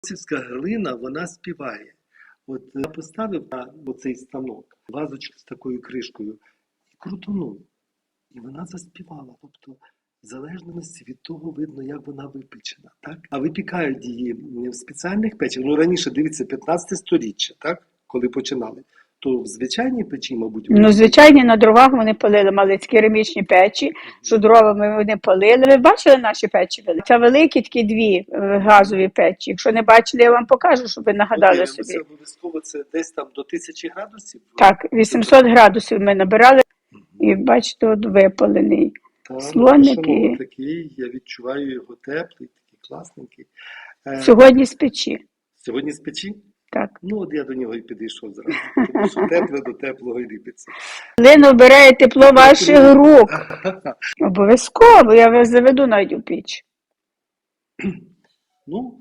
Косівська глина, вона співає. От я поставив на оцей станок вазочку з такою кришкою і крутонув. І вона заспівала. Тобто, в залежності від того видно, як вона випечена. Так? А випікають її в спеціальних печах. Ну раніше дивіться, 15 сторіччя, так? коли починали. То в звичайній печі, мабуть, Ну, звичайно, на дровах вони палили, мали керамічні печі, що дровами вони палили. Ви бачили наші печі? Це великі такі дві е, газові печі. Якщо не бачили, я вам покажу, щоб ви нагадали Подивимося, собі. обов'язково це десь там до тисячі градусів. Так, 800 градусів ми набирали, і бачите, от випалений. Та, слоники. ну, такий, я відчуваю його теплий, такий класненький. Е, Сьогодні з печі. Сьогодні з печі? Так. Ну, от я до нього і підійшов зразу. Тому що тепле до теплого і ліпиться. Лин обирає тепло ваших рук. Обов'язково, я вас заведу навіть у піч. Ну,